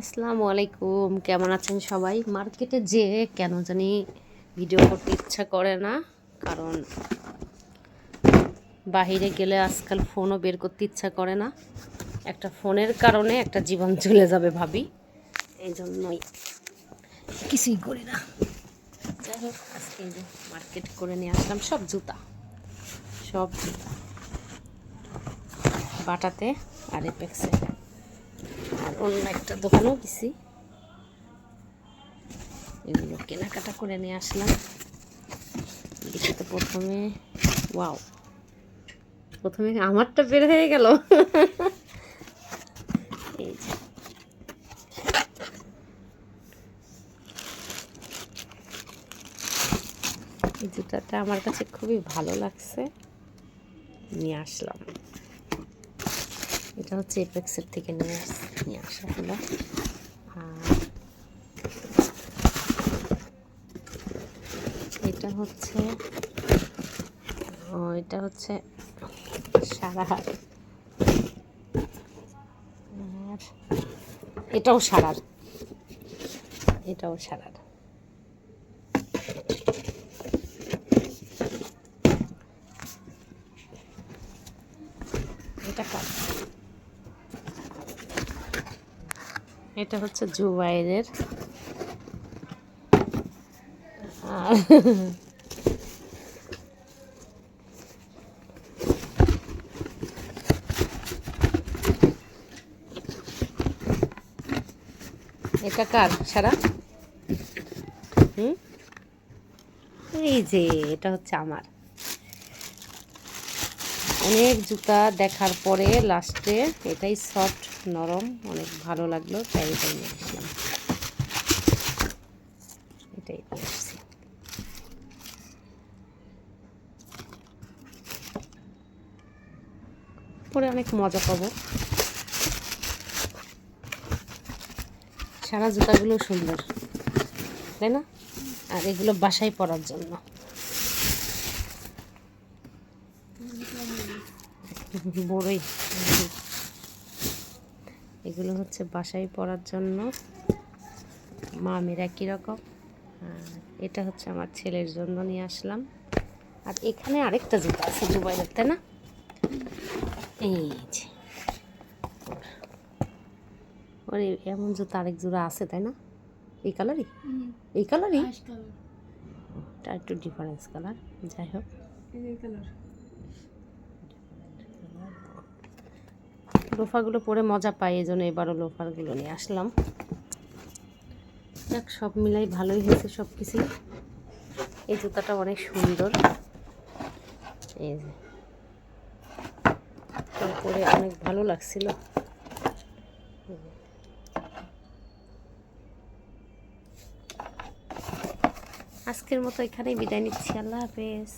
আসসালামু আলাইকুম কেমন আছেন সবাই? মার্কেটে যে কেন জানি ভিডিও করতে ইচ্ছা করে না, কারণ বাহিরে গেলে আজকাল ফোনও বের করতে ইচ্ছা করে না। একটা ফোনের কারণে একটা জীবন চলে যাবে ভাবি এই জন্যই কিছুই করি না। যাই হোক, আজকে মার্কেট করে নিয়ে আসলাম সব জুতা সব জুতা। বাটাতে আর এপেক্সে অন্য একটা দোকানেও গেছি। এগুলো কেনাকাটা করে নিয়ে আসলাম। দেখি প্রথমে, ওয়াও। প্রথমে আমারটা বের হয়ে গেল। এই যে। জুতাটা আমার কাছে খুবই ভালো লাগছে। নিয়ে আসলাম। এটা হচ্ছে এপেক্সের থেকে নিয়ে আস নিয়ে আসা হলো আর এটা হচ্ছে এটা হচ্ছে সারা আর এটাও সারার এটাও সারার এটা কার এটা হচ্ছে জুবাইরের। এটা কার সারা? হুম? এই যে এটা হচ্ছে আমার। অনেক জুতা দেখার পরে লাস্টে এটাই সফট নরম, অনেক ভালো লাগল, তাই এটাই নিয়ে আসলাম। এটাই নিয়ে পরে অনেক মজা পাবো। সারা জুতাগুলো সুন্দর, তাই না? আর এগুলো বাসায় পরার জন্য। বড়ই। এগুলো হচ্ছে বাসায় পরার জন্য। মামের একই রকম। আর এটা হচ্ছে আমার ছেলের জন্য নিয়ে আসলাম। আর এখানে আরেকটা জুতা আছে জুবাই তাই না? এই যে। ওর এমন জুতা আরেক জোড়া আছে তাই না? এই কালারই? এই কালারই? এটা একটু ডিফারেন্স কালার যাই হোক। লোফারগুলো পরে মজা পাই এই জন্য এবারও লোফারগুলো নিয়ে আসলাম। যাক, সব মিলাই ভালোই হয়েছে সব কিছুই এই জুতাটা অনেক সুন্দর। এই পরে অনেক ভালো লাগছিল। আজকের মতো এখানেই বিদায় নিচ্ছি। আল্লাহ হাফেজ।